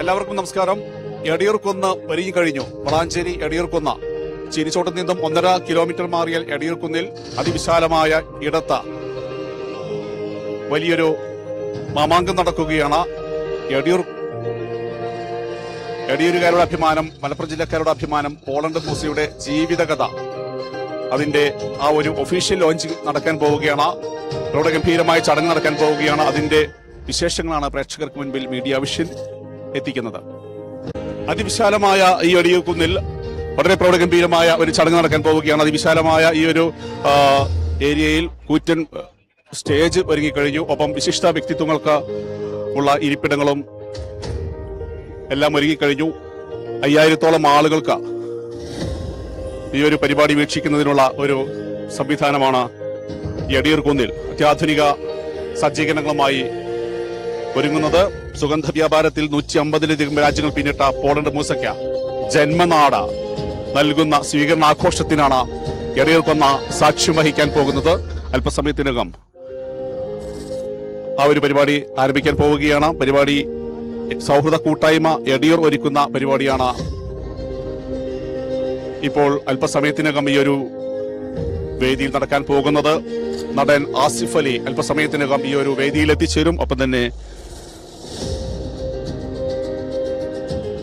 എല്ലാവർക്കും നമസ്കാരം. എടിയൂർക്കുന്ന് ഒരുങ്ങി കഴിഞ്ഞു. വളാഞ്ചേരി എടിയൂർക്കുന്ന് ചീനിച്ചോട്ടിൽ നിന്നും ഒന്നര കിലോമീറ്റർ മാറിയാൽ എടിയൂർക്കുന്നിൽ അതിവിശാലമായ ഇടത്ത വലിയൊരു മാമാങ്കം നടക്കുകയാണ്. എടിയൂർ എടിയൂരുകാരുടെ അഭിമാനം മലപ്പുറം ജില്ലക്കാരുടെ അഭിമാനം പോളണ്ട് പൂസിയുടെ ജീവിതകഥ. അതിന്റെ ആ ഒരു ഒഫീഷ്യൽ ലോഞ്ച് നടക്കാൻ പോവുകയാണ്. ഇവിടെ ഗംഭീരമായ ചടങ്ങ് നടക്കാൻ പോവുകയാണ്. അതിന്റെ വിശേഷങ്ങളാണ് പ്രേക്ഷകർക്ക് മുൻപിൽ മീഡിയ വിഷൻ എത്തിക്കുന്നത്. അതിവിശാലമായ ഈ എടിയൂക്കുന്നിൽ വളരെ പ്രൗഢഗംഭീരമായ ഒരു ചടങ്ങ് നടക്കാൻ പോവുകയാണ്. അതിവിശാലമായ ഈ ഒരു ഏരിയയിൽ കൂറ്റൻ സ്റ്റേജ് ഒരുങ്ങിക്കഴിഞ്ഞു. ഒപ്പം വിശിഷ്ട വ്യക്തിത്വങ്ങൾക്ക് ഉള്ള ഇരിപ്പിടങ്ങളും എല്ലാം ഒരുങ്ങിക്കഴിഞ്ഞു. അയ്യായിരത്തോളം ആളുകൾക്ക് ഈ ഒരു പരിപാടി വീക്ഷിക്കുന്നതിനുള്ള ഒരു സംവിധാനമാണ് എടിയൂർക്കുന്നിൽ അത്യാധുനിക സജ്ജീകരണങ്ങളുമായി ഒരുങ്ങുന്നത് സുഗന്ധ വ്യാപാരത്തിൽ നൂറ്റി അമ്പതിലധികം രാജ്യങ്ങൾ പിന്നിട്ട പോളണ്ട് മൂസയ്ക്ക. ജന്മനാട് നൽകുന്ന സ്വീകരണാഘോഷത്തിനാണ് എടിയൂർക്കൊന്ന സാക്ഷ്യം വഹിക്കാൻ പോകുന്നത്. അല്പസമയത്തിനകം ആ ഒരു പരിപാടി ആരംഭിക്കാൻ പോവുകയാണ്. പരിപാടി സൗഹൃദ കൂട്ടായ്മ എടിയൂർ ഒരുക്കുന്ന പരിപാടിയാണ്. ഇപ്പോൾ അല്പസമയത്തിനകം ഈ ഒരു വേദിയിൽ നടക്കാൻ പോകുന്നത്. നടൻ ആസിഫ് അലി അല്പസമയത്തിനകം ഈ ഒരു വേദിയിൽ എത്തിച്ചേരും. ഒപ്പം തന്നെ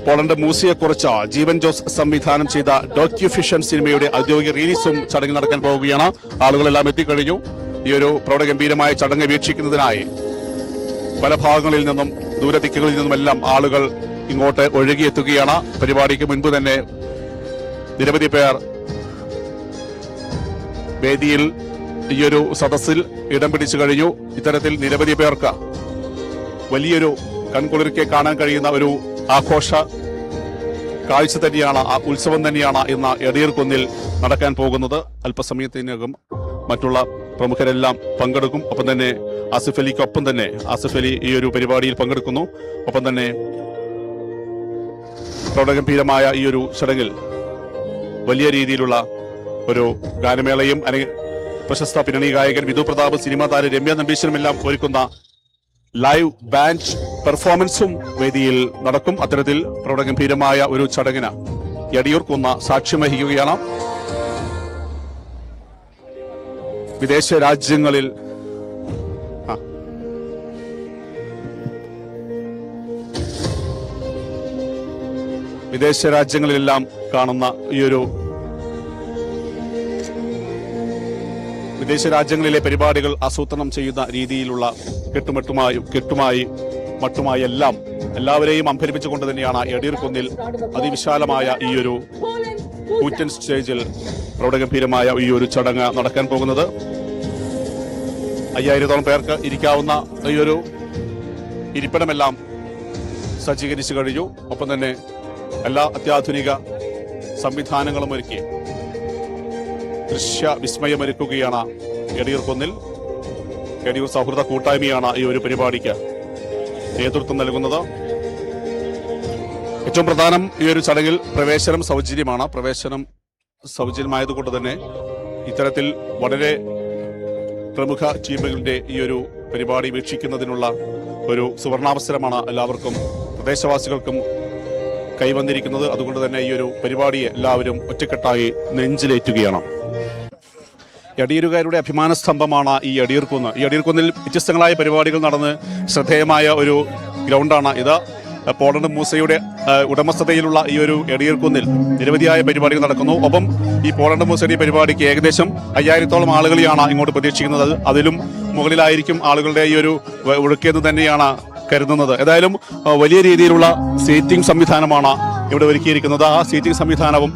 പോളണ്ട് മൂസിയെക്കുറിച്ച് ജീവൻ ജോസ് സംവിധാനം ചെയ്ത ഡോക്യുഫിഷൻ സിനിമയുടെ ഔദ്യോഗിക റിലീസും ചടങ്ങിൽ നടക്കാൻ പോവുകയാണ്. ആളുകളെല്ലാം എത്തിക്കഴിഞ്ഞു. ഈ ഒരു പ്രൗഢഗംഭീരമായ ചടങ്ങ് വീക്ഷിക്കുന്നതിനായി പല ഭാഗങ്ങളിൽ നിന്നും ദൂരദിക്കുകളിൽ നിന്നുമെല്ലാം ആളുകൾ ഇങ്ങോട്ട് ഒഴുകിയെത്തുകയാണ്. പരിപാടിക്ക് മുൻപ് തന്നെ നിരവധി പേർ വേദിയിൽ ഈയൊരു സദസ്സിൽ ഇടം പിടിച്ചു കഴിഞ്ഞു. ഇത്തരത്തിൽ നിരവധി പേർക്ക് വലിയൊരു കൺകുളിർക്കെ കാണാൻ കഴിയുന്ന ഒരു ആഘോഷ കാഴ്ച തന്നെയാണ് ആ ഉത്സവം തന്നെയാണ് ഇന്ന് എടിയൂർക്കുന്നിൽ നടക്കാൻ പോകുന്നത്. അല്പസമയത്തിനകം മറ്റുള്ള പ്രമുഖരെല്ലാം പങ്കെടുക്കും. ഒപ്പം തന്നെ ആസിഫ് അലിക്കൊപ്പം തന്നെ ആസിഫ് അലി ഈ ഒരു പരിപാടിയിൽ പങ്കെടുക്കുന്നു. ഒപ്പം തന്നെ പ്രൗഢഗംഭീരമായ ഈ ഒരു ചടങ്ങിൽ വലിയ രീതിയിലുള്ള ഒരു ഗാനമേളയും പ്രശസ്ത പിന്നണി ഗായകൻ വിധു പ്രതാപ് സിനിമാ താരം രമ്യ നമ്പീശ്വരമെല്ലാം ഒരുക്കുന്ന ലൈവ് ബാൻഡ് പെർഫോമൻസും വേദിയിൽ നടക്കും. അത്തരത്തിൽ പ്രൗഢഗംഭീരമായ ഒരു ചടങ്ങിന് എടിയൂർക്കുന്ന സാക്ഷ്യം വഹിക്കുകയാണ്. വിദേശ രാജ്യങ്ങളിൽ വിദേശ രാജ്യങ്ങളിലെല്ലാം കാണുന്ന ഈ ഒരു വിദേശ രാജ്യങ്ങളിലെ പരിപാടികൾ ആസൂത്രണം ചെയ്യുന്ന രീതിയിലുള്ള കെട്ടുമെട്ടുമായും കെട്ടുമായി മട്ടുമായി എല്ലാം എല്ലാവരെയും അമ്പരിപ്പിച്ചുകൊണ്ട് തന്നെയാണ് എടീർക്കുന്നിൽ അതിവിശാലമായ ഈ ഒരു കൂറ്റൻ സ്റ്റേജിൽ പ്രൗഢഗംഭീരമായ ഈ ഒരു ചടങ്ങ് നടക്കാൻ പോകുന്നത്. അയ്യായിരത്തോളം പേർക്ക് ഇരിക്കാവുന്ന ഈ ഒരു ഇരിപ്പിടമെല്ലാം സജ്ജീകരിച്ചു കഴിഞ്ഞു. ഒപ്പം തന്നെ എല്ലാ അത്യാധുനിക സംവിധാനങ്ങളും ഒരുക്കി. ദൃശ്യ വിസ്മയമൊരുക്കുകയാണ്. എടിയൂർക്കുന്നിൽ എടിയൂർ സൗഹൃദ കൂട്ടായ്മയാണ് ഈ ഒരു പരിപാടിക്ക് നേതൃത്വം നൽകുന്നത്. ഏറ്റവും പ്രധാനം ഈ ഒരു ചടങ്ങിൽ പ്രവേശനം സൗജന്യമാണ്. പ്രവേശനം സൗജന്യമായതുകൊണ്ട് തന്നെ ഇത്തരത്തിൽ വളരെ പ്രമുഖ ടീമുകളുടെ ഈ ഒരു പരിപാടി വീക്ഷിക്കുന്നതിനുള്ള ഒരു സുവർണാവസരമാണ് എല്ലാവർക്കും പ്രദേശവാസികൾക്കും കൈവന്നിരിക്കുന്നത്. അതുകൊണ്ട് തന്നെ ഈ ഒരു പരിപാടിയെ എല്ലാവരും ഒറ്റക്കെട്ടായി നെഞ്ചിലേറ്റുകയാണ്. എടിയൂരുകാരുടെ അഭിമാന സ്തംഭമാണ് ഈ എടിയൂർക്കുന്ന് ഈ എടിയൂർക്കുന്നിൽ വ്യത്യസ്തങ്ങളായ പരിപാടികൾ നടന്ന് ശ്രദ്ധേയമായ ഒരു ഗ്രൗണ്ടാണ് ഇത്. പോളണ്ട് മൂസയുടെ ഉടമസ്ഥതയിലുള്ള ഈ ഒരു എടിയൂർക്കുന്നിൽ നിരവധിയായ പരിപാടികൾ നടക്കുന്നു. ഒപ്പം ഈ പോളണ്ട് മൂസയുടെ പരിപാടിക്ക് ഏകദേശം അയ്യായിരത്തോളം ആളുകളെയാണ് ഇങ്ങോട്ട് പ്രതീക്ഷിക്കുന്നത്. അതിലും മുകളിലായിരിക്കും ആളുകളുടെ ഈ ഒരു ഒഴുക്കിയെന്ന് തന്നെയാണ് കരുതുന്നത്. ഏതായാലും വലിയ രീതിയിലുള്ള സീറ്റിംഗ് സംവിധാനമാണ് ഇവിടെ ഒരുക്കിയിരിക്കുന്നത്. ആ സീറ്റിംഗ് സംവിധാനവും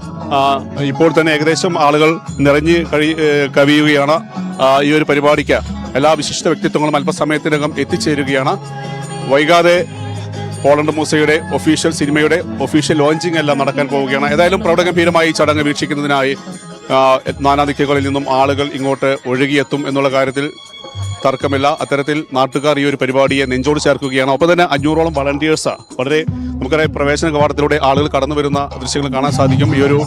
ഇപ്പോൾ തന്നെ ഏകദേശം ആളുകൾ നിറഞ്ഞ് കഴി കവിയുകയാണ്. ഈ ഒരു പരിപാടിക്ക് എല്ലാ വിശിഷ്ട വ്യക്തിത്വങ്ങളും അല്പസമയത്തിനകം എത്തിച്ചേരുകയാണ്. വൈകാതെ പോളണ്ട് മൂസയുടെ ഒഫീഷ്യൽ സിനിമയുടെ ഒഫീഷ്യൽ ലോഞ്ചിങ് എല്ലാം നടക്കാൻ പോവുകയാണ്. ഏതായാലും പ്രൗഢഗംഭീരമായി ചടങ്ങ് വീക്ഷിക്കുന്നതിനായി നാനാദിക്കുകളിൽ നിന്നും ആളുകൾ ഇങ്ങോട്ട് ഒഴുകിയെത്തും എന്നുള്ള കാര്യത്തിൽ തർക്കമില്ല. അത്തരത്തിൽ നാട്ടുകാർ ഈ ഒരു പരിപാടിയെ നെഞ്ചോട് ചേർക്കുകയാണ്. ഒപ്പം തന്നെ അഞ്ഞൂറോളം വളണ്ടിയേഴ്സ് വളരെ നമുക്കറിയാം പ്രവേശന കവാടത്തിലൂടെ ആളുകൾ കടന്നു വരുന്ന ദൃശ്യങ്ങൾ കാണാൻ സാധിക്കും. ഈ ഒരു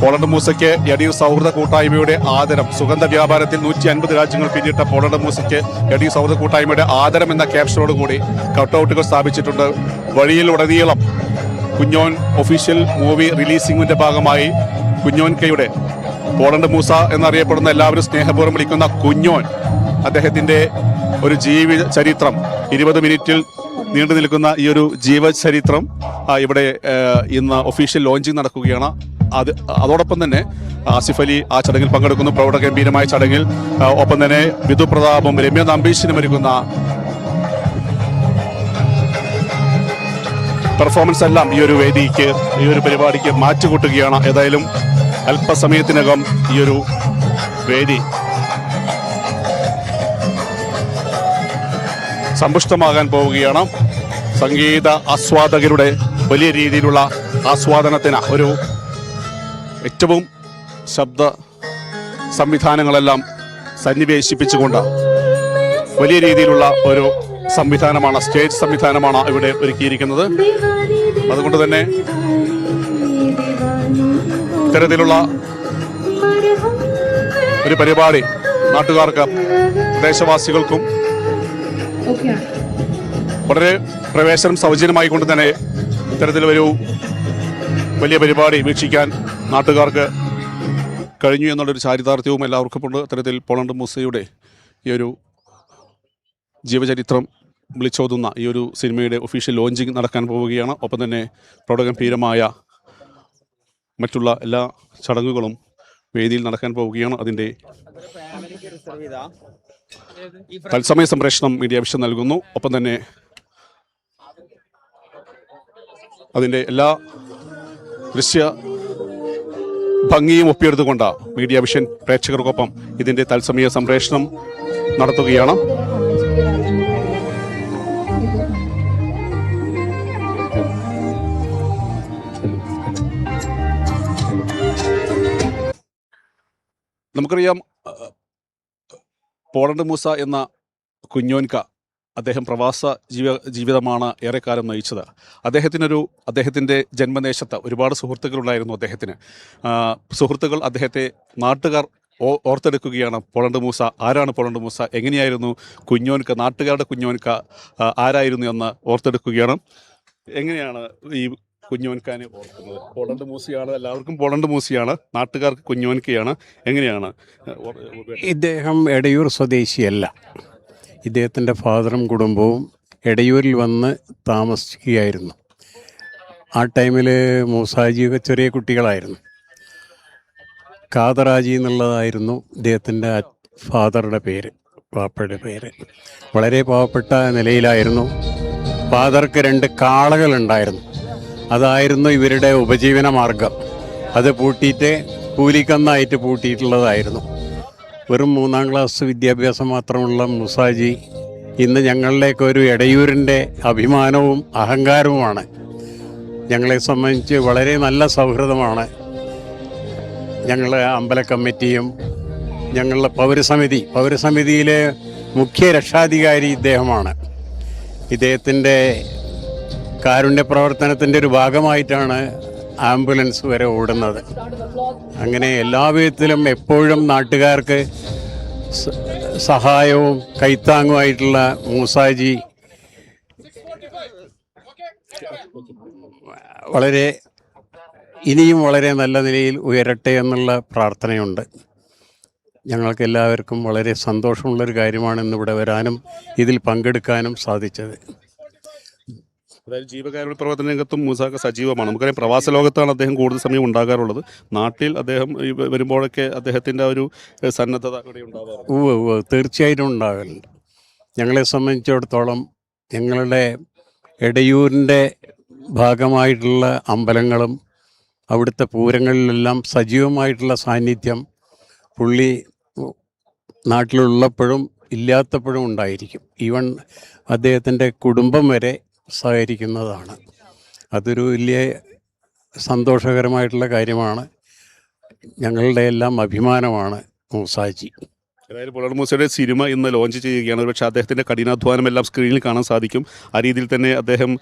പോളണ്ട് മൂസയ്ക്ക് എഡിയു സൗഹൃദ കൂട്ടായ്മയുടെ ആദരം. സുഗന്ധ വ്യാപാരത്തിൽ നൂറ്റി അൻപത് രാജ്യങ്ങൾ പിന്നിട്ട പോളണ്ട് മൂസയ്ക്ക് എഡിയു സൗഹൃദ കൂട്ടായ്മയുടെ ആദരം എന്ന ക്യാപ്ഷനോട് കൂടി കട്ടൗട്ടുകൾ സ്ഥാപിച്ചിട്ടുണ്ട്. വഴിയിൽ ഉടനീളം കുഞ്ഞോൻ ഒഫീഷ്യൽ മൂവി റിലീസിംഗിന്റെ ഭാഗമായി കുഞ്ഞോൻ കെയുടെ പോളണ്ട് മൂസ എന്നറിയപ്പെടുന്ന എല്ലാവരും സ്നേഹപൂർവം വിളിക്കുന്ന കുഞ്ഞോൻ. അദ്ദേഹത്തിന്റെ ഒരു ജീവിത ചരിത്രം ഇരുപത് മിനിറ്റിൽ നീണ്ടു നിൽക്കുന്ന ഈ ഒരു ജീവചരിത്രം ഇവിടെ ഇന്ന് ഒഫീഷ്യൽ ലോഞ്ചിങ് നടക്കുകയാണ്. അത് അതോടൊപ്പം തന്നെ ആസിഫ് അലി ആ ചടങ്ങിൽ പങ്കെടുക്കുന്നു. പ്രൗഢ ഗംഭീരമായ ചടങ്ങിൽ ഒപ്പം തന്നെ വിധു പ്രതാപും രമ്യ നമ്പീശിനും ഒരുക്കുന്ന പെർഫോമൻസ് എല്ലാം ഈ ഒരു വേദിക്ക് ഈ ഒരു പരിപാടിക്ക് മാറ്റുകൂട്ടുകയാണ്. ഏതായാലും അല്പസമയത്തിനകം ഈ ഒരു വേദി സമ്പുഷ്ടമാകാൻ പോവുകയാണ്. സംഗീത ആസ്വാദകരുടെ വലിയ രീതിയിലുള്ള ആസ്വാദനത്തിന് ഒരു ഏറ്റവും ശബ്ദ സംവിധാനങ്ങളെല്ലാം സന്നിവേശിപ്പിച്ചുകൊണ്ട് വലിയ രീതിയിലുള്ള ഒരു സംവിധാനമാണ് സ്റ്റേജ് സംവിധാനമാണ് ഇവിടെ ഒരുക്കിയിരിക്കുന്നത്. അതുകൊണ്ട് തന്നെ ഇത്തരത്തിലുള്ള ഒരു പരിപാടി നാട്ടുകാർക്ക് പ്രദേശവാസികൾക്കും വളരെ പ്രവേശനം സൗജന്യമായി കൊണ്ട് തന്നെ ഇത്തരത്തിലൊരു വലിയ പരിപാടി വീക്ഷിക്കാൻ നാട്ടുകാർക്ക് കഴിഞ്ഞു എന്നുള്ളൊരു ചാരിതാർത്ഥ്യവും എല്ലാവർക്കും ഉണ്ട് ഇത്തരത്തിൽ പോളണ്ട് മൂസയുടെ ഈ ഒരു ജീവചരിത്രം വിളിച്ചോതുന്ന ഈ ഒരു സിനിമയുടെ ഒഫീഷ്യൽ ലോഞ്ചിങ് നടക്കാൻ പോവുകയാണ്. ഒപ്പം തന്നെ പ്രൗഢഗംഭീരമായ മറ്റുള്ള എല്ലാ ചടങ്ങുകളും വേദിയിൽ നടക്കാൻ പോവുകയാണ് അതിന്റെ തത്സമയ സംപ്രേഷണം മീഡിയ വിഷൻ നൽകുന്നു. ഒപ്പം തന്നെ അതിന്റെ എല്ലാ ദൃശ്യ ഭംഗിയും ഒപ്പിയെടുത്തുകൊണ്ട് മീഡിയ വിഷൻ പ്രേക്ഷകർക്കൊപ്പം ഇതിന്റെ തത്സമയ സംപ്രേഷണം നടത്തുകയാണ്. നമുക്കറിയാം പോളണ്ട് മൂസ എന്ന കുഞ്ഞോൻക അദ്ദേഹം പ്രവാസ ജീവ ജീവിതമാണ് ഏറെക്കാലം നയിച്ചത്. അദ്ദേഹത്തിനൊരു അദ്ദേഹത്തിന്റെ ജന്മദേശത്ത് ഒരുപാട് സുഹൃത്തുക്കളുണ്ടായിരുന്നു അദ്ദേഹത്തിന്. സുഹൃത്തുക്കൾ അദ്ദേഹത്തെ നാട്ടുകാർ ഓർത്തെടുക്കുകയാണ് പോളണ്ട് മൂസ ആരാണ് പോളണ്ട് മൂസ എങ്ങനെയായിരുന്നു കുഞ്ഞോൻക നാട്ടുകാരുടെ കുഞ്ഞോൻക ആരായിരുന്നു എന്ന് ഓർത്തെടുക്കുകയാണ്. എങ്ങനെയാണ് ഈ കുഞ്ഞോൻകാനെ ഓർക്കുന്നത്. പോളണ്ട് മൂസിയാണ് എല്ലാവർക്കും പോളണ്ട് മൂസിയാണ് നാട്ടുകാർക്ക് കുഞ്ഞോൻകയാണ് എങ്ങനെയാണ് ഇദ്ദേഹം എടയൂർ സ്വദേശിയല്ല. ഇദ്ദേഹത്തിന്റെ ഫാദറും കുടുംബവും എടയൂരിൽ വന്ന് താമസിക്കുകയായിരുന്നു. ആ ടൈമിൽ മൂസാജിയൊക്കെ ചെറിയ കുട്ടികളായിരുന്നു. കാതറാജി എന്നുള്ളതായിരുന്നു ഇദ്ദേഹത്തിന്റെ ഫാദറുടെ പേര് പാപ്പയുടെ പേര്. വളരെ പാവപ്പെട്ട നിലയിലായിരുന്നു. ഫാദർക്ക് രണ്ട് കാളകളുണ്ടായിരുന്നു. അതായിരുന്നു ഇവരുടെ ഉപജീവന മാർഗം. അത് പൂട്ടിയിട്ട് കൂലിക്കന്നായിട്ട് പൂട്ടിയിട്ടുള്ളതായിരുന്നു. വെറും മൂന്നാം ക്ലാസ് വിദ്യാഭ്യാസം മാത്രമുള്ള മുസാജി ഇന്ന് ഞങ്ങളിലേക്ക് ഒരു എടയൂരിന്റെ അഭിമാനവും അഹങ്കാരവുമാണ്. ഞങ്ങളെ സംബന്ധിച്ച് വളരെ നല്ല സൗഹൃദമാണ്. ഞങ്ങളെ അമ്പല കമ്മിറ്റിയും ഞങ്ങളുടെ പൗരസമിതി പൗരസമിതിയിലെ മുഖ്യ രക്ഷാധികാരി ഇദ്ദേഹമാണ്. ഇദ്ദേഹത്തിന്റെ കാരുണ്യ പ്രവർത്തനത്തിന്റെ ഒരു ഭാഗമായിട്ടാണ് ആംബുലൻസ് വരെ ഓടുന്നത്. അങ്ങനെ എല്ലാ വിധത്തിലും എപ്പോഴും നാട്ടുകാർക്ക് സഹായവും കൈത്താങ്ങുമായിട്ടുള്ള മൂസാജി വളരെ ഇനിയും വളരെ നല്ല നിലയിൽ ഉയരട്ടെ എന്നുള്ള പ്രാർത്ഥനയുണ്ട്. ഞങ്ങൾക്ക് എല്ലാവർക്കും വളരെ സന്തോഷമുള്ളൊരു കാര്യമാണ് ഇന്നിവിടെ വരാനും ഇതിൽ പങ്കെടുക്കാനും സാധിച്ചത്. അതായത് ജീവകാരുണ്യ പ്രവർത്തന രംഗത്തും മൂസാക്ക സജീവമാണ്. നമുക്കറിയാം പ്രവാസ ലോകത്താണ് അദ്ദേഹം കൂടുതൽ സമയം ഉണ്ടാകാറുള്ളത്. നാട്ടിൽ അദ്ദേഹം വരുമ്പോഴൊക്കെ അദ്ദേഹത്തിന്റെ ഒരു സന്നദ്ധത ഇവിടെ ഉണ്ടാവാറുണ്ട്. തീർച്ചയായിട്ടും ഉണ്ടാകലുണ്ട്. ഞങ്ങളെ സംബന്ധിച്ചിടത്തോളം ഞങ്ങളുടെ എടയൂരിന്റെ ഭാഗമായിട്ടുള്ള അമ്പലങ്ങളും അവിടുത്തെ പൂരങ്ങളിലെല്ലാം സജീവമായിട്ടുള്ള സാന്നിധ്യം പുള്ളി നാട്ടിലുള്ളപ്പോഴും ഇല്ലാത്തപ്പോഴും ഉണ്ടായിരിക്കും. ഈവൻ അദ്ദേഹത്തിന്റെ കുടുംബം വരെ സഹകരിക്കുന്നതാണ്. അതൊരു വലിയ സന്തോഷകരമായിട്ടുള്ള കാര്യമാണ്. ഞങ്ങളുടെ എല്ലാം അഭിമാനമാണ് മൂസാജി. അതായത് പൊളണ്ട് മൂസയുടെ സിനിമ ഇന്ന് ലോഞ്ച് ചെയ്യുകയാണ്. പക്ഷേ അദ്ദേഹത്തിന്റെ കഠിനാധ്വാനം എല്ലാം സ്ക്രീനിൽ കാണാൻ സാധിക്കും. ആ രീതിയിൽ തന്നെ അദ്ദേഹം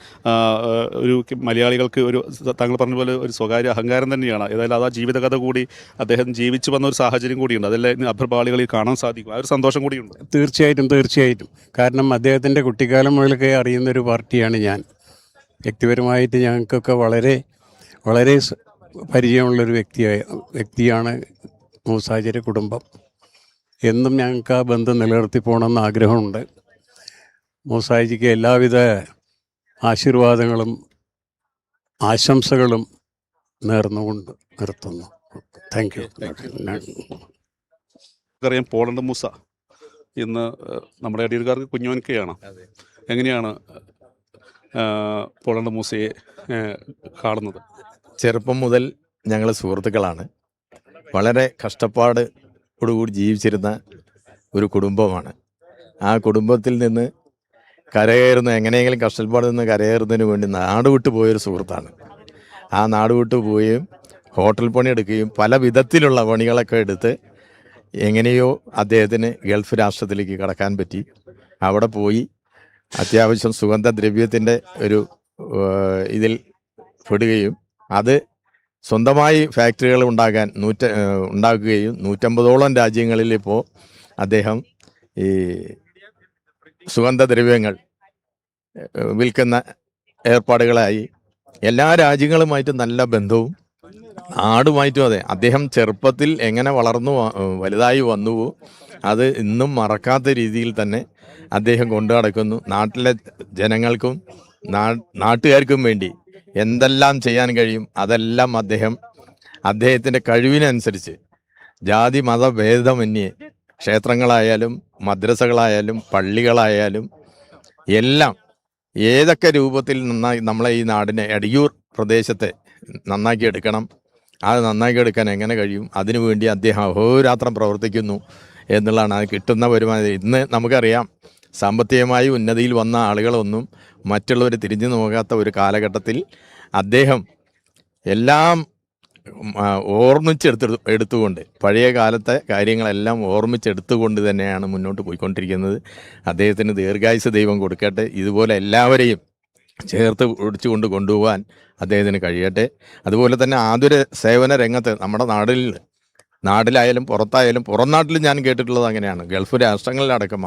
ഒരു മലയാളികൾക്ക് ഒരു താങ്കൾ പറഞ്ഞ പോലെ ഒരു സ്വകാര്യ അഹങ്കാരം തന്നെയാണ്. ഏതായാലും അത് ആ ജീവിതകഥ കൂടി അദ്ദേഹം ജീവിച്ചു വന്ന ഒരു സാഹചര്യം കൂടിയുണ്ട്. അതെല്ലാം അഭ്രപാളികളിൽ കാണാൻ സാധിക്കും. ആ ഒരു സന്തോഷം കൂടിയുണ്ട്. തീർച്ചയായിട്ടും തീർച്ചയായിട്ടും. കാരണം അദ്ദേഹത്തിന്റെ കുട്ടിക്കാലം മുതലൊക്കെ അറിയുന്ന ഒരു പാർട്ടിയാണ് ഞാൻ. വ്യക്തിപരമായിട്ട് ഞങ്ങൾക്കൊക്കെ വളരെ വളരെ പരിചയമുള്ളൊരു വ്യക്തിയായ വ്യക്തിയാണ് മൂസാചര്യ കുടുംബം. എന്നും ഞങ്ങൾക്ക് ആ ബന്ധം നിലനിർത്തി പോകണമെന്ന് ആഗ്രഹമുണ്ട്. മൂസാജിക്ക് എല്ലാവിധ ആശീർവാദങ്ങളും ആശംസകളും നേർന്നുകൊണ്ട് നിർത്തുന്നു. താങ്ക് യു അറിയാം പോളണ്ട് മൂസ ഇന്ന് നമ്മുടെ അടിയർക്കാർക്ക് കുഞ്ഞോൻക്കയാണ് എങ്ങനെയാണ് പോളണ്ട് മൂസയെ കാണുന്നത്? ചെറുപ്പം മുതൽ ഞങ്ങൾ സുഹൃത്തുക്കളാണ്. വളരെ കഷ്ടപ്പാടോടുകൂടി ജീവിച്ചിരുന്ന ഒരു കുടുംബമാണ്. ആ കുടുംബത്തിൽ നിന്ന് കരകയറുന്ന എങ്ങനെയെങ്കിലും കഷ്ടപ്പാടിൽ നിന്ന് കരകയറുന്നതിന് വേണ്ടി നാട് വിട്ടു പോയൊരു സുഹൃത്താണ്. ആ നാട് വിട്ടു പോവുകയും ഹോട്ടൽ പണി എടുക്കുകയും പല വിധത്തിലുള്ള പണികളൊക്കെ എടുത്ത് എങ്ങനെയോ അദ്ദേഹത്തിന് ഗൾഫ് രാഷ്ട്രത്തിലേക്ക് കടക്കാൻ പറ്റി. അവിടെ പോയി അത്യാവശ്യം സുഗന്ധദ്രവ്യത്തിന്റെ ഒരു ഇതിൽ പെടുകയും അത് സ്വന്തമായി ഫാക്ടറികൾ ഉണ്ടാകാൻ നൂറ്റ ഉണ്ടാക്കുകയും നൂറ്റമ്പതോളം രാജ്യങ്ങളിൽ ഇപ്പോൾ അദ്ദേഹം ഈ സുഗന്ധദ്രവ്യങ്ങൾ വിൽക്കുന്ന ഏർപ്പാടുകളായി എല്ലാ രാജ്യങ്ങളുമായിട്ട് നല്ല ബന്ധവും നാടുമായിട്ടും അതെ. അദ്ദേഹം ചെറുപ്പത്തിൽ എങ്ങനെ വളർന്നു വലുതായി വന്നുവോ അത് ഇന്നും മറക്കാത്ത രീതിയിൽ തന്നെ അദ്ദേഹം കൊണ്ടു നടക്കുന്നു. നാട്ടിലെ ജനങ്ങൾക്കും നാട്ടുകാർക്കും വേണ്ടി എന്തെല്ലാം ചെയ്യാൻ കഴിയും അതെല്ലാം അദ്ദേഹം അദ്ദേഹത്തിന്റെ കഴിവിനനുസരിച്ച് ജാതി മതഭേദമന്യേ ക്ഷേത്രങ്ങളായാലും മദ്രസകളായാലും പള്ളികളായാലും എല്ലാം ഏതൊക്കെ രൂപത്തിൽ നന്നായി നമ്മളെ ഈ നാടിനെ എടിയൂർ പ്രദേശത്തെ നന്നാക്കി എടുക്കണം അത് നന്നാക്കി എടുക്കാൻ എങ്ങനെ കഴിയും അതിനുവേണ്ടി അദ്ദേഹം അഹോരാത്രം പ്രവർത്തിക്കുന്നു എന്നുള്ളതാണ് അത് കിട്ടുന്ന വരുമാനം. ഇന്ന് നമുക്കറിയാം സാമ്പത്തികമായി ഉന്നതിയിൽ വന്ന ആളുകളൊന്നും മറ്റുള്ളവർ തിരിഞ്ഞു നോക്കാത്ത ഒരു കാലഘട്ടത്തിൽ അദ്ദേഹം എല്ലാം ഓർമ്മിച്ചെടുത്തെടു ഓർമ്മിച്ചെടുത്ത് എടുത്തുകൊണ്ട് പഴയ കാലത്തെ കാര്യങ്ങളെല്ലാം ഓർമ്മിച്ചെടുത്തുകൊണ്ട് തന്നെയാണ് മുന്നോട്ട് പോയിക്കൊണ്ടിരിക്കുന്നത്. അദ്ദേഹത്തിന് ദീർഘായുസ് ദൈവം കൊടുക്കട്ടെ. ഇതുപോലെ എല്ലാവരെയും ചേർത്ത് പിടിച്ചുകൊണ്ട് കൊണ്ടുപോകാൻ അദ്ദേഹത്തിന് കഴിയട്ടെ. അതുപോലെ തന്നെ ആതുര സേവന രംഗത്ത് നമ്മുടെ നാടിൽ നാട്ടിലായാലും പുറത്തായാലും പുറം നാട്ടിൽ ഞാൻ കേട്ടിട്ടുള്ളത് അങ്ങനെയാണ്. ഗൾഫ് രാഷ്ട്രങ്ങളിലടക്കം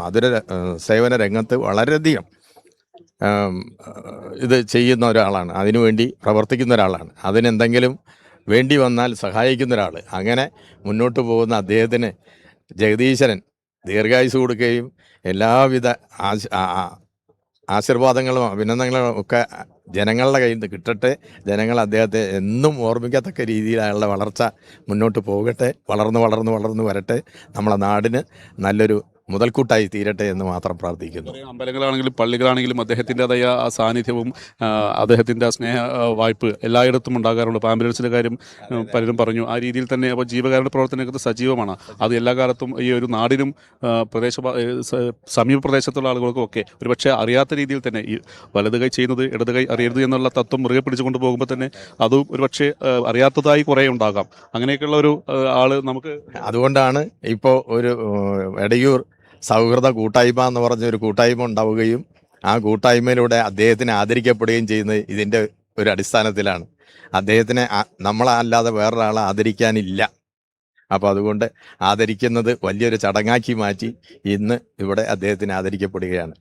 ഏഹ്, സേവന രംഗത്ത് വളരെയധികം ഇത് ചെയ്യുന്ന ഒരാളാണ്. അതിനുവേണ്ടി പ്രവർത്തിക്കുന്ന ഒരാളാണ്. അതിനെന്തെങ്കിലും വേണ്ടി വന്നാൽ സഹായിക്കുന്ന ഒരാൾ അങ്ങനെ മുന്നോട്ട് പോകുന്ന അദ്ദേഹത്തിന് ജഗദീശ്വരൻ ദീർഘായുസ് കൊടുക്കുകയും എല്ലാവിധ ആശീർവാദങ്ങളും അഭിനന്ദനങ്ങളും ഒക്കെ ജനങ്ങളുടെ കയ്യിൽ നിന്ന് കിട്ടട്ടെ. ജനങ്ങൾ അദ്ദേഹത്തെ എന്നും ഓർമ്മിക്കത്തക്ക രീതിയിലുള്ള വളർച്ച മുന്നോട്ട് പോകട്ടെ. വളർന്ന് വളർന്ന് വളർന്ന് വരട്ടെ. നമ്മളെ നാടിന് നല്ലൊരു മുതൽക്കൂട്ടായി തീരട്ടെ എന്ന് മാത്രം പ്രാർത്ഥിക്കുന്നു. അമ്പലങ്ങളാണെങ്കിലും പള്ളികളാണെങ്കിലും അദ്ദേഹത്തിന്റെതായ ആ സാന്നിധ്യവും അദ്ദേഹത്തിന്റെ ആ സ്നേഹ വായ്പ് എല്ലായിടത്തും ഉണ്ടാകാറുണ്ട്. ഇപ്പോൾ ആംബുലൻസിന്റെ കാര്യം പലരും പറഞ്ഞു. ആ രീതിയിൽ തന്നെ അപ്പോൾ ജീവകാരുണ്യ പ്രവർത്തനങ്ങൾക്ക് സജീവമാണ്. അത് എല്ലാ കാലത്തും ഈ ഒരു നാടിനും പ്രദേശ സമീപ പ്രദേശത്തുള്ള ആളുകൾക്കും ഒക്കെ ഒരുപക്ഷെ അറിയാത്ത രീതിയിൽ തന്നെ ഈ വലത് കൈ ചെയ്യുന്നത് ഇടത് കൈ അറിയരുത് എന്നുള്ള തത്വം മുറുകെ പിടിച്ചുകൊണ്ട് പോകുമ്പോൾ തന്നെ അതും ഒരുപക്ഷെ അറിയാത്തതായി കുറേ ഉണ്ടാകാം. അങ്ങനെയൊക്കെയുള്ള ഒരു ആൾ ആൾ നമുക്ക് അതുകൊണ്ടാണ് ഇപ്പോൾ ഒരു എടയൂർ സൗഹൃദ കൂട്ടായ്മ എന്ന് പറഞ്ഞ ഒരു കൂട്ടായ്മ ഉണ്ടാവുകയും ആ കൂട്ടായ്മയിലൂടെ അദ്ദേഹത്തിനെ ആദരിക്കപ്പെടുകയും ചെയ്യുന്നത് ഇതിന്റെ ഒരു അടിസ്ഥാനത്തിലാണ്. അദ്ദേഹത്തിനെ നമ്മളല്ലാതെ വേറൊരാളെ ആദരിക്കാനില്ല. അപ്പോൾ അതുകൊണ്ട് ആദരിക്കുന്നത് വലിയൊരു ചടങ്ങാക്കി മാറ്റി ഇന്ന് ഇവിടെ അദ്ദേഹത്തിന് ആദരിക്കപ്പെടുകയാണ്.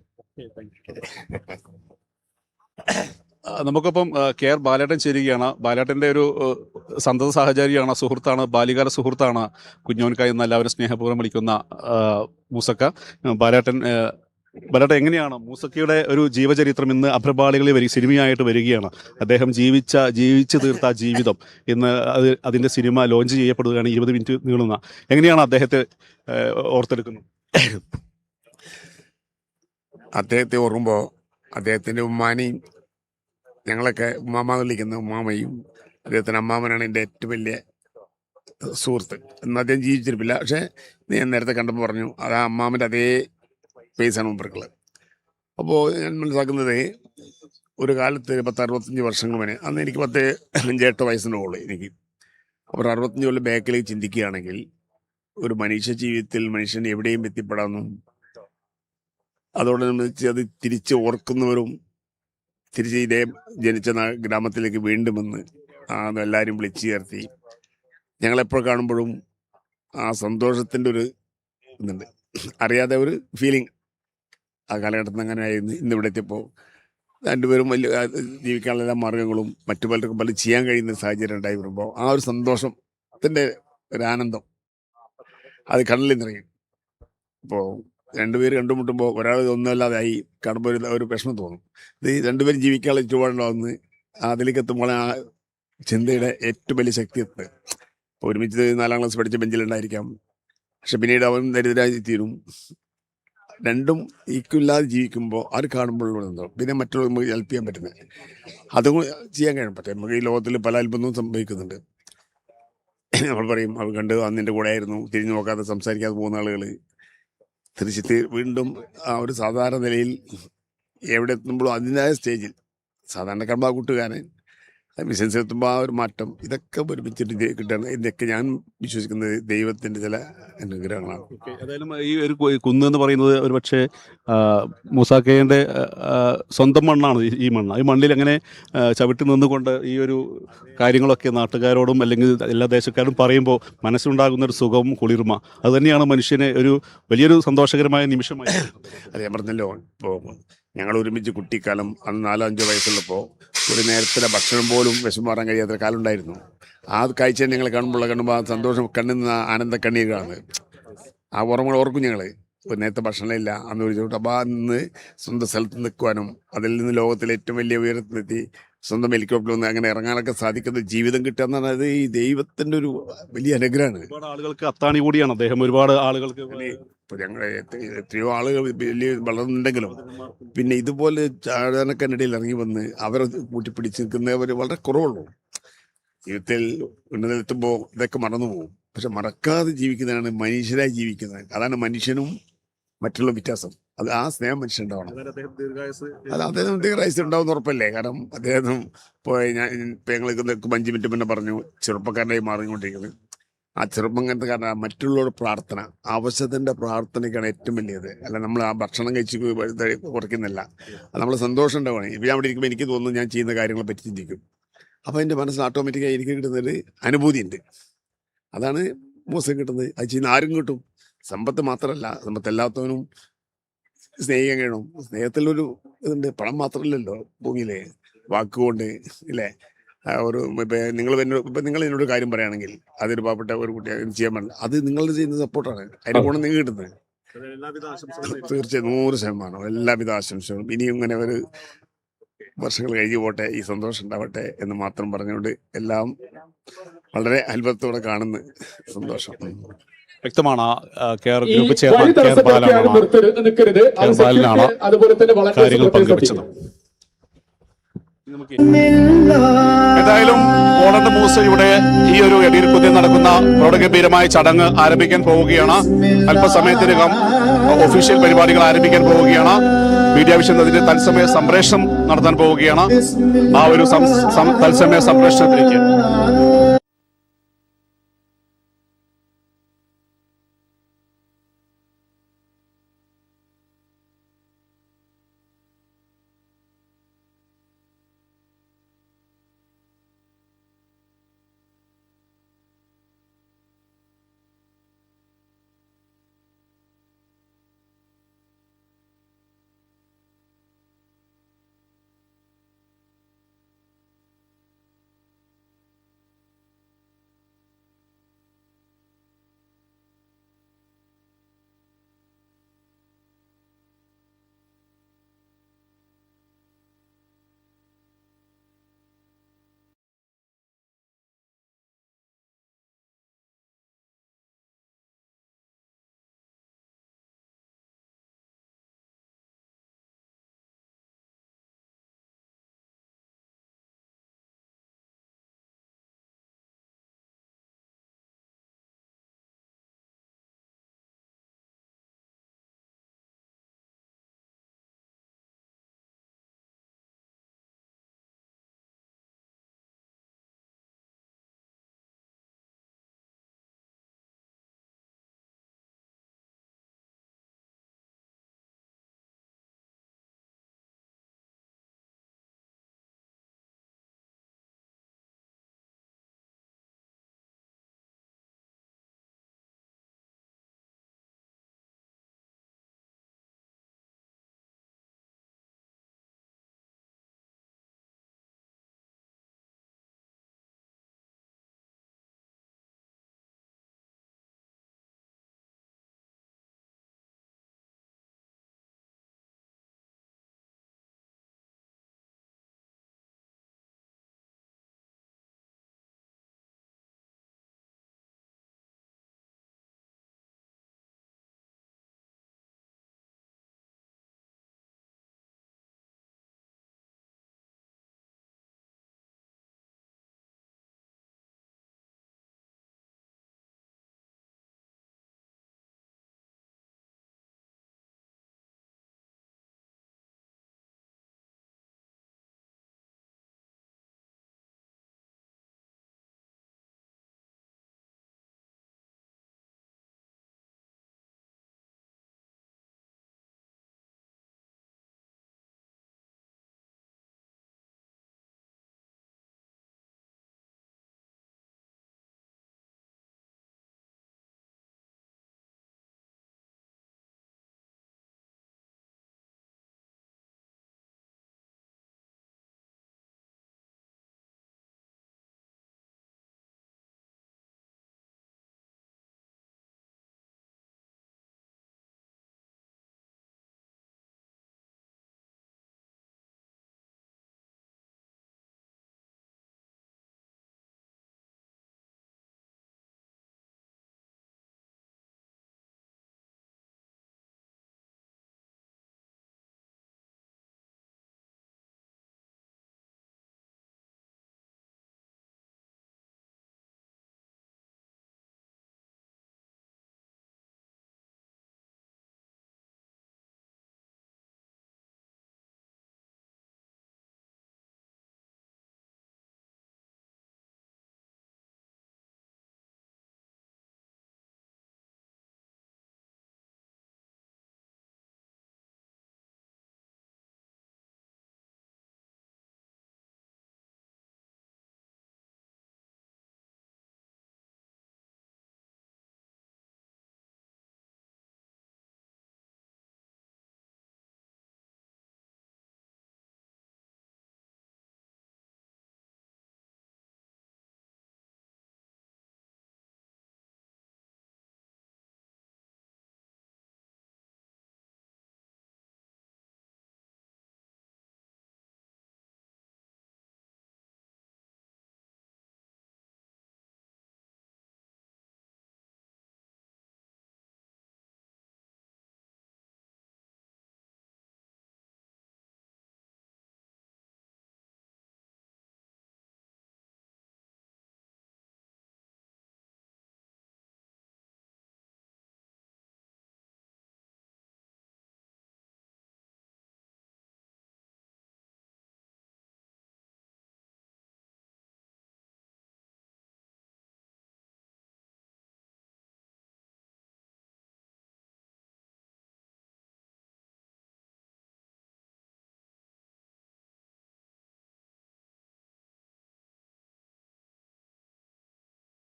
നമുക്കിപ്പം കെ ആർ ബാലേട്ടൻ ചേരുകയാണ്. ബാലേട്ടന്റെ ഒരു സന്തത സാഹചര്യമാണ് സുഹൃത്താണ് ബാല്യകാല സുഹൃത്താണ് കുഞ്ഞോൻകായ് എന്ന് എല്ലാവരും സ്നേഹപൂർവം വിളിക്കുന്ന മൂസക്ക. ബാലേട്ടൻ ബാലേട്ടൻ എങ്ങനെയാണ് മൂസക്കയുടെ ഒരു ജീവചരിത്രം ഇന്ന് അഭ്രപാളികളിൽ വരിക സിനിമയായിട്ട് വരികയാണ്. അദ്ദേഹം ജീവിച്ച ജീവിച്ചു തീർത്ത ജീവിതം ഇന്ന് അത് അതിന്റെ സിനിമ ലോഞ്ച് ചെയ്യപ്പെടുകയാണ് ഇരുപത് മിനിറ്റ് നീളുന്ന. എങ്ങനെയാണ് അദ്ദേഹത്തെ ഓർത്തെടുക്കുന്നത്? അദ്ദേഹത്തെ ഓർക്കുമ്പോൾ അദ്ദേഹത്തിന്റെ ഉമ്മാനെയും ഞങ്ങളൊക്കെ എന്ന് വിളിക്കുന്ന ഉമ്മാമയും അദ്ദേഹത്തിന്റെ അമ്മാമനാണ് എന്റെ ഏറ്റവും വലിയ സുഹൃത്ത്. എന്ന് അദ്ദേഹം ജീവിച്ചിരിപ്പില്ല. പക്ഷേ ഞാൻ നേരത്തെ കണ്ടപ്പോൾ പറഞ്ഞു അത് ആ അമ്മാമന്റെ അതേ പേസാണ് മുമ്പർക്കുള്ളത് അപ്പോൾ ഞാൻ മനസ്സിലാക്കുന്നത് ഒരു കാലത്ത് പത്ത് അറുപത്തഞ്ച് വർഷങ്ങൾ വരെ അന്ന് എനിക്ക് പത്ത് അഞ്ചെട്ട് വയസ്സിന്റെ ഉള്ളു എനിക്ക്. അപ്പോൾ അറുപത്തഞ്ച് കൊല്ലം ബാക്കിലേക്ക് ചിന്തിക്കുകയാണെങ്കിൽ ഒരു മനുഷ്യ ജീവിതത്തിൽ മനുഷ്യൻ എവിടെയും എത്തിപ്പെടാമെന്നും അതോടനുബന്ധിച്ച് അത് തിരിച്ച് ഓർക്കുന്നവരും തിരിച്ച് ഇതേ ജനിച്ച ഗ്രാമത്തിലേക്ക് വീണ്ടുമെന്ന് ആ എല്ലാവരും വിളിച്ചു ചേർത്തി. ഞങ്ങളെപ്പോൾ കാണുമ്പോഴും ആ സന്തോഷത്തിന്റെ ഒരു ഇതുണ്ട്. അറിയാതെ ഒരു ഫീലിംഗ് ആ കാലഘട്ടത്തിൽ അങ്ങനെ ആയിരുന്നു ഇന്ന് ഇവിടെ എത്തിയപ്പോൾ രണ്ടുപേരും വലിയ ജീവിക്കാനുള്ള എല്ലാ മാർഗങ്ങളും മറ്റു പലർക്കും പല ചെയ്യാൻ കഴിയുന്ന സാഹചര്യം ഉണ്ടായി വരുമ്പോൾ ആ ഒരു സന്തോഷത്തിന്റെ ഒരു ആനന്ദം അത് കണ്ണിൽ നിറയും. ഇപ്പോൾ രണ്ടുപേര് കണ്ടുമുട്ടുമ്പോൾ ഒരാൾ ഒന്നുമല്ലാതായി കാണുമ്പോൾ ഒരു ഒരു വിഷമം തോന്നും. ഇത് രണ്ടുപേരും ജീവിക്കാനുള്ള ചുവടുണ്ടാവുന്ന അതിലേക്ക് എത്തുമ്പോൾ ആ ചിന്തയുടെ ഏറ്റവും വലിയ ശക്തി എത്തുന്നത്. അപ്പോൾ ഒരുമിച്ച് നാലാം ക്ലാസ് പഠിച്ച ബെഞ്ചിലുണ്ടായിരിക്കാം പക്ഷെ പിന്നീട് അവൻ ദരിദ്രരായി തീരും. രണ്ടും ഈക്വല്ലാതെ ജീവിക്കുമ്പോൾ അവർ കാണുമ്പോഴുള്ള എന്തോ പിന്നെ മറ്റുള്ളവർ നമുക്ക് ഹെൽപ്പ് ചെയ്യാൻ പറ്റുന്നത്. അതും ചെയ്യാൻ കഴിയും. പറ്റും നമുക്ക് ഈ ലോകത്തിൽ പല അത്ഭുതവും സംഭവിക്കുന്നുണ്ട്. നമ്മൾ പറയും അവർ കണ്ട് അന്നിന്റെ കൂടെ ആയിരുന്നു തിരിഞ്ഞു നോക്കാതെ സംസാരിക്കാതെ പോകുന്ന ആളുകൾ തിരിച്ചിട്ട് വീണ്ടും ആ ഒരു സാധാരണ നിലയിൽ എവിടെ എത്തുമ്പോഴും അതിന്റെതായ സ്റ്റേജിൽ സാധാരണ കമ്പാ കൂട്ടുകാരൻ ബിസിനസ് എത്തുമ്പോൾ ആ ഒരു മാറ്റം ഇതൊക്കെ ഒരുമിച്ചിട്ട് കിട്ടണം. ഇതൊക്കെ ഞാൻ വിശ്വസിക്കുന്നത് ദൈവത്തിന്റെ ചില അനുഗ്രഹങ്ങളാണ്. ഏതായാലും ഈ ഒരു കുന്ന് എന്ന് പറയുന്നത് ഒരു പക്ഷേ മുസാക്കേന്റെ സ്വന്തം മണ്ണാണ് ഈ- മണ്ണ്. ഈ മണ്ണിൽ അങ്ങനെ ചവിട്ടി നിന്നുകൊണ്ട് ഈ ഒരു കാര്യങ്ങളൊക്കെ നാട്ടുകാരോടും അല്ലെങ്കിൽ എല്ലാ ദേശക്കാരും പറയുമ്പോൾ മനസ്സിലുണ്ടാകുന്ന ഒരു സുഖവും കുളിർമ. അതുതന്നെയാണ് മനുഷ്യനെ മനുഷ്യന് ഒരു വലിയൊരു സന്തോഷകരമായ നിമിഷമായി. അത് ഞാൻ പറഞ്ഞല്ലോ ഇപ്പോൾ ഞങ്ങൾ ഒരുമിച്ച് കുട്ടിക്കാലം അന്ന് നാലോ അഞ്ചോ വയസ്സുള്ളപ്പോൾ ഒരു നേരത്തെ ഭക്ഷണം പോലും വിശമാറാൻ കഴിയാത്ത കാലം ഉണ്ടായിരുന്നു ആ കാഴ്ച ഞങ്ങൾ കാണുമ്പോൾ കാണുമ്പോൾ ആ സന്തോഷം കണ്ണിൽ നിന്ന് ആനന്ദ കണ്ണീരാണ് ആ ഓർമ്മകൾ ഓർക്കും ഞങ്ങൾ ഒരു നേരത്തെ ഭക്ഷണമില്ല. അന്ന് ഒരു ചൂട്ട് അപ്പോൾ അന്ന് സ്വന്തം സ്ഥലത്ത് നിൽക്കുവാനും അതിൽ നിന്ന് ലോകത്തിലെ ഏറ്റവും വലിയ ഉയരത്തിലെത്തി സ്വന്തം ഹെലികോപ്റ്ററിൽ നിന്ന് അങ്ങനെ ഇറങ്ങാനൊക്കെ സാധിക്കുന്ന ജീവിതം കിട്ടുക എന്ന് പറഞ്ഞാൽ ഈ ദൈവത്തിന്റെ ഒരു വലിയ അനുഗ്രഹമാണ്. ഒരുപാട് ആളുകൾക്ക് അത്താണി കൂടിയാണ്. അദ്ദേഹം ഒരുപാട് ആളുകൾക്ക് ഇപ്പൊ ഞങ്ങൾ എത്രയോ ആളുകൾ വലിയ വളർന്നുണ്ടെങ്കിലും പിന്നെ ഇതുപോലെ ചാഴാനക്കനിടയിൽ ഇറങ്ങി വന്ന് അവരെ കൂട്ടിപ്പിടിച്ച് നിൽക്കുന്നവർ വളരെ കുറവുള്ളൂ. ജീവിതത്തിൽ ഉന്നതത്തുമ്പോൾ ഇതൊക്കെ മറന്നു പോകും. പക്ഷെ മറക്കാതെ ജീവിക്കുന്നതാണ് മനുഷ്യരായി ജീവിക്കുന്നത്. അതാണ് മനുഷ്യനും മറ്റുള്ള വ്യത്യാസം. അത് ആ സ്നേഹം മനുഷ്യനുണ്ടാവണം. അത് അദ്ദേഹം ദീർഘായുസ് ഉണ്ടാവും ഉറപ്പല്ലേ? കാരണം അദ്ദേഹം ഇപ്പോൾ ഞാൻ ഇപ്പം ഞങ്ങൾ അഞ്ച് മിനിറ്റ് മുന്നേ പറഞ്ഞു ചെറുപ്പക്കാരനായി മാറിക്കൊണ്ടിരിക്കുന്നത് ആ ചെറുപ്പക്കാരന്റെ കാരണം മറ്റുള്ളവരുടെ പ്രാർത്ഥന ആവശ്യത്തിന്റെ പ്രാർത്ഥനയ്ക്കാണ് ഏറ്റവും വലിയത്. അല്ല നമ്മൾ ആ ഭക്ഷണം കഴിച്ച് കുറയ്ക്കുന്നില്ല നമ്മൾ സന്തോഷം ഉണ്ടാവുകയാണ്. ഇപ്പം അവിടെ ഇരിക്കുമ്പോൾ എനിക്ക് തോന്നുന്നു ഞാൻ ചെയ്യുന്ന കാര്യങ്ങളെ പറ്റി ചിന്തിക്കും. അപ്പോൾ എന്റെ മനസ്സിൽ ഓട്ടോമാറ്റിക്കായി എനിക്ക് കിട്ടുന്നൊരു അനുഭൂതിയുണ്ട്. അതാണ് മോസം കിട്ടുന്നത്. അത് ചെയ്യുന്ന ആരും കിട്ടും. സമ്പത്ത് മാത്രമല്ല സമ്പത്ത് എല്ലാത്തവനും സ്നേഹിക്കാൻ കഴിയണം. സ്നേഹത്തിലൊരു ഇതുണ്ട്. പണം മാത്രമല്ലല്ലോ ഭൂമിയിലെ. വാക്കുകൊണ്ട് ഇല്ലേ? ഒരു ഇപ്പം നിങ്ങൾ എന്നോട് ഇപ്പം നിങ്ങൾ എന്നോട് കാര്യം പറയുകയാണെങ്കിൽ അതൊരു പാവപ്പെട്ട ഒരു കുട്ടി അത് ചെയ്യാൻ പാടില്ല അത് നിങ്ങൾ ചെയ്യുന്ന സപ്പോർട്ടാണ് അതിന് ഗുണം നിങ്ങൾ കിട്ടുന്നത്. തീർച്ചയായും നൂറ് ശതമാനം. എല്ലാവിധ ആശംസകളും. ഇനിയും ഇങ്ങനെ ഒരു വർഷങ്ങൾ കഴിഞ്ഞു പോട്ടെ ഈ സന്തോഷം ഉണ്ടാവട്ടെ എന്ന് മാത്രം പറഞ്ഞുകൊണ്ട് എല്ലാം വളരെ അത്ഭുതത്തോടെ കാണുന്ന സന്തോഷം. വ്യക്തമാണ്. കെയർ ഗ്രൂപ്പ് ചെയർമാൻ കെയർ ബാലനാണ് അതുപോലെ തന്നെ കാര്യങ്ങൾ പങ്കുവച്ചത്. ഏതായാലും പോളണ്ട് മൂസയുടെ ഈ ഒരു എടീർക്കുതിൽ നടക്കുന്ന പ്രൗഢഗംഭീരമായ ചടങ്ങ് ആരംഭിക്കാൻ പോവുകയാണ്. അല്പസമയത്തിനകം ഒഫീഷ്യൽ പരിപാടികൾ ആരംഭിക്കാൻ പോവുകയാണ്. മീഡിയ വിഷൻ അതിന്റെ തത്സമയ സംപ്രേഷണം നടത്താൻ പോവുകയാണ്. ആ ഒരു തത്സമയ സംപ്രേഷണത്തിലേക്ക്.